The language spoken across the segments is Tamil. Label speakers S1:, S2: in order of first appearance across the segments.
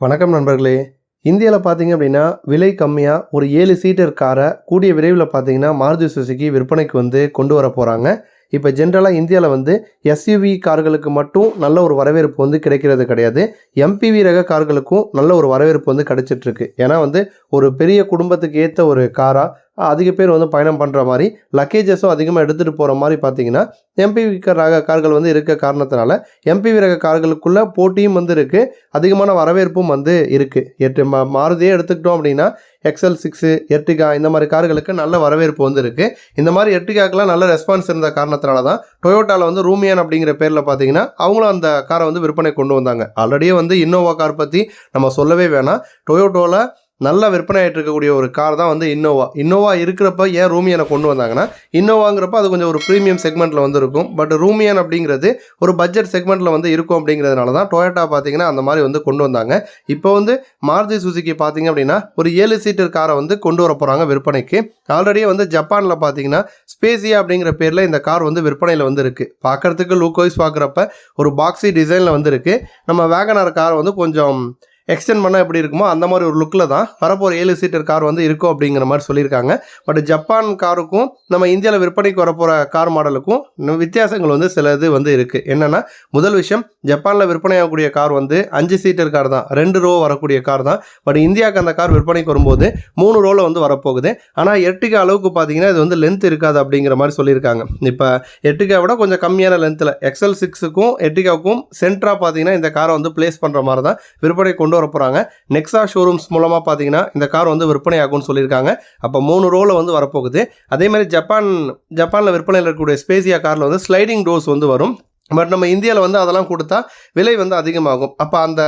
S1: வணக்கம் நண்பர்களே. இந்தியாவில் பார்த்தீங்க அப்படின்னா விலை கம்மியாக ஒரு ஏழு சீட்டர் காரை கூடிய விரைவில் பார்த்தீங்கன்னா மாருதி சுசுகி விற்பனைக்கு வந்து கொண்டு வர போகிறாங்க இப்போ ஜென்ரலாக இந்தியாவில் வந்து எஸ்யூவி கார்களுக்கு மட்டும் நல்ல ஒரு வரவேற்பு வந்து கிடைக்கிறது கிடையாது. எம்பிவி ரக கார்களுக்கும் நல்ல ஒரு வரவேற்பு வந்து கிடைச்சிட்ருக்கு ஏன்னா வந்து ஒரு பெரிய குடும்பத்துக்கு ஏற்ற ஒரு காராக அதிக பேர் வந்து பயணம் பண்ணுற மாதிரி லக்கேஜஸும் அதிகமாக எடுத்துகிட்டு போகிற மாதிரி பார்த்தீங்கன்னா எம்பிவி ரக கார்கள் வந்து இருக்க காரணத்தினால எம்பிவி ரக கார்களுக்குள்ளே போட்டியும் வந்து இருக்குது அதிகமான வரவேற்பும் வந்து இருக்குது எட்டு மா மாருதியே எடுத்துக்கிட்டோம் அப்படின்னா எக்ஸ்எல் சிக்ஸு எர்டிகா இந்த மாதிரி கார்களுக்கு நல்ல வரவேற்பு வந்து இருக்குது இந்த மாதிரி எர்டிகாக்கெலாம் நல்ல ரெஸ்பான்ஸ் இருந்த காரணத்தினால தான் டொயோட்டாவில் வந்து ரூமியான் அப்படிங்கிற பேரில் பார்த்தீங்கன்னா அவங்களும் அந்த காரை வந்து விற்பனை கொண்டு வந்தாங்க. ஆல்ரெடியே வந்து இன்னோவா கார் பற்றி நம்ம சொல்லவே வேணாம். டொயோட்டோவில் நல்ல விற்பனை ஆகிட்டு இருக்கக்கூடிய ஒரு கார் தான் வந்து இன்னோவா இன்னோவா இருக்கிறப்ப ஏன் ரூமியனை கொண்டு வந்தாங்கன்னா இன்னோவாங்கிறப்ப அது கொஞ்சம் ஒரு ப்ரீமியம் செக்மெண்ட்டில் வந்து இருக்கும் பட் ரூமியன் அப்படிங்கிறது ஒரு பட்ஜெட் செக்மெண்ட்டில் வந்து இருக்கும் அப்படிங்கிறதுனால தான் டொயோட்டா பார்த்தீங்கன்னா அந்த மாதிரி வந்து கொண்டு வந்தாங்க. இப்போ வந்து மாருதி சுசுக்கி பார்த்தீங்க அப்படின்னா ஒரு ஏழு சீட்டர் காரை வந்து கொண்டு வர போகிறாங்க விற்பனைக்கு. ஆல்ரெடியே வந்து ஜப்பானில் பார்த்தீங்கன்னா ஸ்பேசியா அப்படிங்கிற பேரில் இந்த கார் வந்து விற்பனையில் வந்து இருக்குது பார்க்குறதுக்கு லுக் வைஸ் பார்க்குறப்ப ஒரு பாக்ஸி டிசைனில் வந்து இருக்குது நம்ம வேகனார் கார் வந்து கொஞ்சம் எக்ஸ்டெண்ட் பண்ணால் எப்படி இருக்குமோ அந்த மாதிரி ஒரு லுக்கில் தான் வரப்போகிற ஏழு சீட்டர் கார் வந்து இருக்கும் அப்படிங்கிற மாதிரி சொல்லியிருக்காங்க. பட் ஜப்பான் காருக்கும் நம்ம இந்தியாவில் விற்பனைக்கு வரப்போகிற கார் மாடலுக்கும் வித்தியாசங்கள் வந்து சில இது வந்து இருக்குது என்னென்னா முதல் விஷயம் ஜப்பானில் விற்பனையாகக்கூடிய கார் வந்து அஞ்சு சீட்டர் கார் தான். ரெண்டு ரோ வரக்கூடிய கார் தான். பட் இந்தியாவுக்கு அந்த கார் விற்பனைக்கு வரும்போது மூணு ரோவில் வந்து வரப்போகுது. ஆனால் எட்டுக்கு அளவுக்கு பார்த்தீங்கன்னா இது வந்து லென்த் இருக்காது அப்படிங்கிற மாதிரி சொல்லியிருக்காங்க. இப்போ எட்டுக்கா விட கொஞ்சம் கம்மியான லென்த்தில் எக்ஸ்எல் சிக்ஸுக்கும் எட்டுக்காவுக்கும் சென்ட்ராக பார்த்தீங்கன்னா இந்த காரை வந்து பிளேஸ் பண்ணுற மாதிரி தான் விற்பனை கொண்டு வர போகிறாங்க நெக்ஸா ஷோரூம்ஸ் மூலமாக பார்த்தீங்கன்னா இந்த கார் வந்து விற்பனை ஆகும்னு சொல்லியிருக்காங்க. அப்போ மூணு ரோவில் வந்து வரப்போகுது. அதே மாதிரி ஜப்பான் ஜப்பானில் விற்பனையில் இருக்கக்கூடிய ஸ்பேசியா காரில் வந்து ஸ்லைடிங் டோர்ஸ் வந்து வரும். பட் நம்ம இந்தியாவில் வந்து அதெல்லாம் கொடுத்தா விலை வந்து அதிகமாகும். அப்போ அந்த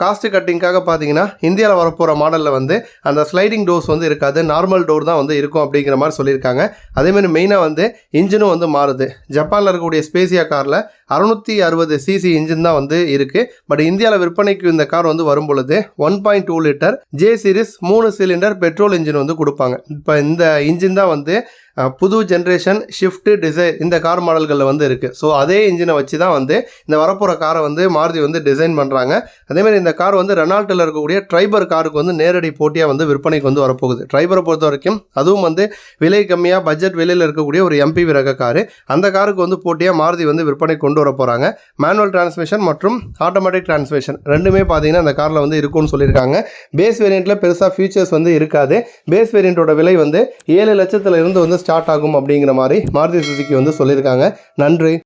S1: காஸ்ட் கட்டிங்க்காக பார்த்தீங்கன்னா இந்தியாவில் வரப்போகிற மாடலில் வந்து அந்த ஸ்லைடிங் டோர்ஸ் வந்து இருக்காது. நார்மல் டோர் தான் வந்து இருக்கும் அப்படிங்கிற மாதிரி சொல்லியிருக்காங்க. அதேமாதிரி மெயினாக வந்து இன்ஜினும் வந்து மாறுது. ஜப்பானில் இருக்கக்கூடிய ஸ்பேசியா காரில் அறுநூற்றி அறுபது சிசி இன்ஜின் தான் வந்து இருக்குது பட் இந்தியாவில் விற்பனைக்கு இந்த கார் வந்து வரும் பொழுது one point two litre J series மூணு சிலிண்டர் பெட்ரோல் இன்ஜின் வந்து கொடுப்பாங்க. இப்போ இந்த இன்ஜின் தான் வந்து புது ஜென்ரேஷன் ஷிஃப்ட்டு டிசைர் இந்த கார் மாடல்களில் வந்து இருக்குது ஸோ அதே இன்ஜினை வச்சு தான் வந்து இந்த வரப்போகிற காரை வந்து மாருதி வந்து டிசைன் பண்ணுறாங்க அதேமாதிரி இந்த கார் வந்து ரெனால்ட்டில் இருக்கக்கூடிய ட்ரைபர் காருக்கு வந்து நேரடி போட்டியாக வந்து விற்பனைக்கு வந்து வரப்போகுது. ட்ரைபரை பொறுத்த வரைக்கும் அதுவும் வந்து விலை கம்மியாக பட்ஜெட் விலையில் இருக்கக்கூடிய ஒரு எம்பி ரக காரு அந்த காருக்கு வந்து போட்டியாக மாருதி வந்து விற்பனை கொண்டு வர போகிறாங்க மேனுவல் டிரான்ஸ்மிஷன் மற்றும் ஆட்டோமேட்டிக் டிரான்ஸ்மிஷன் ரெண்டுமே பார்த்தீங்கன்னா அந்த காரில் வந்து இருக்கும்னு சொல்லியிருக்காங்க. பேஸ் வேரியண்ட்டில் பெருசாக ஃபியூச்சர்ஸ் வந்து இருக்காது. பேஸ் வேரியண்ட்டோட விலை வந்து ஏழு லட்சத்தில் இருந்து வந்து ஸ்டார்ட் ஆகும் அப்படிங்கிற மாதிரி மாருதி சுசுக்கி வந்து சொல்லியிருக்காங்க. நன்றி.